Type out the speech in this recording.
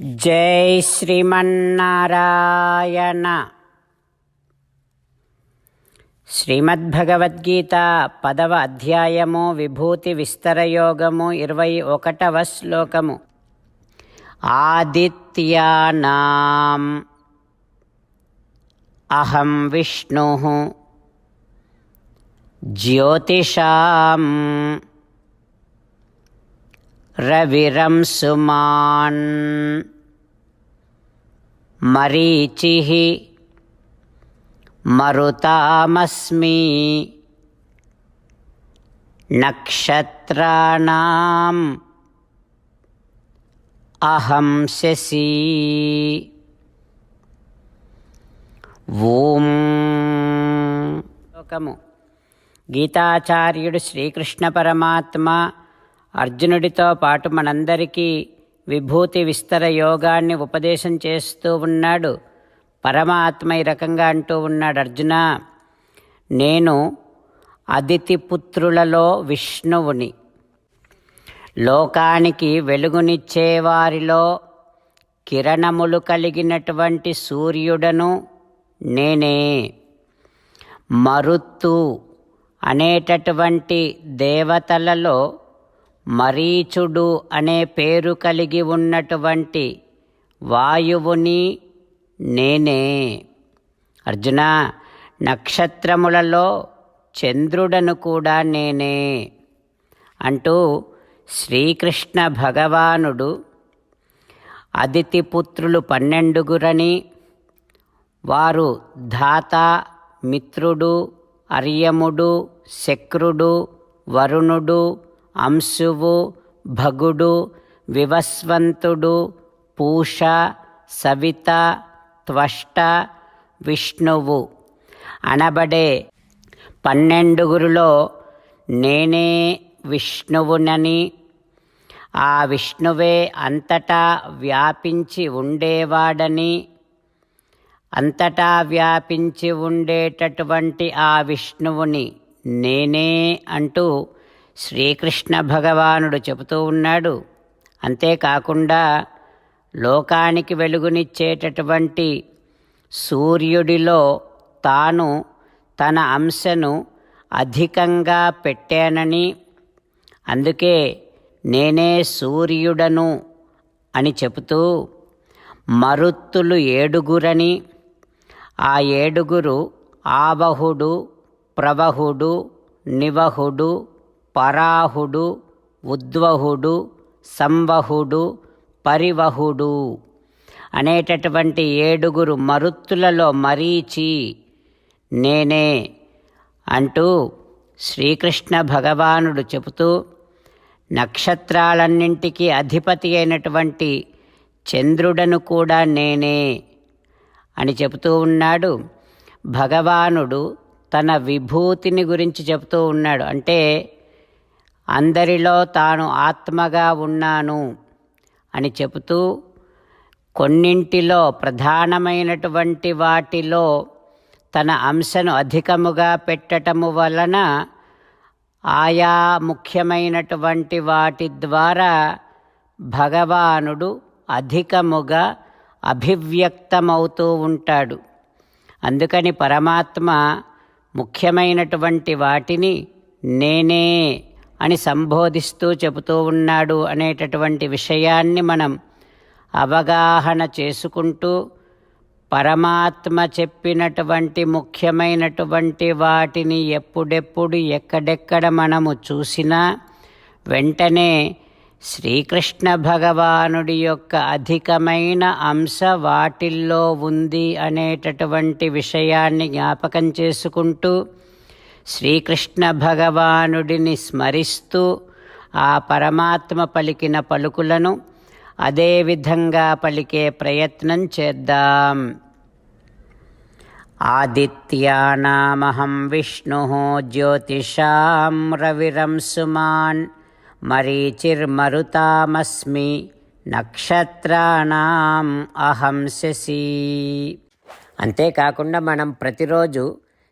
జై శ్రీమన్నారాయణ. శ్రీమద్భగవద్గీత పదవ అధ్యాయము విభూతి విస్తరయోగము ఇరవై ఒకటవ శ్లోకము. ఆదిత్యానాం. అహం విష్ణు. జ్యోతిషాం. రవిరం సుమాన్ మరీచిः మరుతామస్మి నక్షత్రాణాం అహం శశి ఓం శ్లోకము గీతాచార్యుడు శ్రీకృష్ణ పరమాత్మ అర్జునుడితో పాటు మనందరికీ విభూతి విస్తర యోగాన్ని ఉపదేశం చేస్తూ ఉన్నాడు. పరమాత్మ ఈ రకంగా అంటూ ఉన్నాడు అర్జున నేను అతిథిపుత్రులలో విష్ణువుని. లోకానికి వెలుగునిచ్చే వారిలో కిరణములు కలిగినటువంటి సూర్యుడను నేనే. మరుత్తు అనేటటువంటి దేవతలలో మరీచుడు అనే పేరు కలిగి ఉన్నటువంటి వాయువుని నేనే. అర్జున నక్షత్రములలో చంద్రుడను కూడా నేనే అంటూ శ్రీకృష్ణ భగవానుడు అదితిపుత్రులు పన్నెండుగురని వారు ధాత మిత్రుడు అర్యముడు శక్రుడు వరుణుడు అంశువు భగుడు వివస్వంతుడు పూష సవిత త్వష్ట విష్ణువు. అనబడే పన్నెండుగురులో నేనే విష్ణువునని ఆ విష్ణువే అంతటా వ్యాపించి ఉండేవాడని అంతటా వ్యాపించి ఉండేటటువంటి ఆ విష్ణువుని నేనే అంటూ శ్రీకృష్ణ భగవానుడు చెబుతూ ఉన్నాడు. అంతేకాకుండా లోకానికి వెలుగునిచ్చేటటువంటి సూర్యుడిలో తాను తన అంశను అధికంగా పెట్టానని అందుకే నేనే సూర్యుడను అని చెబుతూ మరుత్తులు ఏడుగురని ఆ ఏడుగురు ఆవహుడు ప్రవహుడు నివహుడు పరాహుడు ఉద్వహుడు సంవహుడు పరివహుడు అనేటటువంటి ఏడుగురు మరుత్తులలో మరీచి నేనే అంటూ శ్రీకృష్ణ భగవానుడు చెబుతూ నక్షత్రాలన్నింటికీ అధిపతి అయినటువంటి చంద్రుడను కూడా నేనే అని చెబుతూ ఉన్నాడు. భగవానుడు తన విభూతిని గురించి చెబుతూ ఉన్నాడు. అంటే అందరిలో తాను ఆత్మగా ఉన్నాను అని చెబుతూ కొన్నింటిలో ప్రధానమైనటువంటి వాటిలో తన అంశను అధికముగా పెట్టటము వలన ఆయా ముఖ్యమైనటువంటి వాటి ద్వారా భగవానుడు అధికముగా అభివ్యక్తమవుతూ ఉంటాడు. అందుకని పరమాత్మ ముఖ్యమైనటువంటి వాటిని నేనే అని సంబోధిస్తూ చెబుతూ ఉన్నాడు అనేటటువంటి విషయాన్ని మనం అవగాహన చేసుకుంటూ పరమాత్మ చెప్పినటువంటి ముఖ్యమైనటువంటి వాటిని ఎప్పుడెప్పుడు ఎక్కడెక్కడ మనము చూసినా వెంటనే శ్రీకృష్ణ భగవానుడి యొక్క అధికమైన అంశ వాటిల్లో ఉంది అనేటటువంటి విషయాన్ని జ్ఞాపకం చేసుకుంటూ శ్రీకృష్ణ భగవానుడిని స్మరిస్తూ ఆ పరమాత్మ పలికిన పలుకులను అదేవిధంగా పలికే ప్రయత్నం చేద్దాం. ఆదిత్యానామహం విష్ణు జ్యోతిషాం రవిరంసుమాన్ మరీచిర్మరుతామస్మి నక్షత్రాణం అహం శశి అంతేకాకుండా మనం ప్రతిరోజు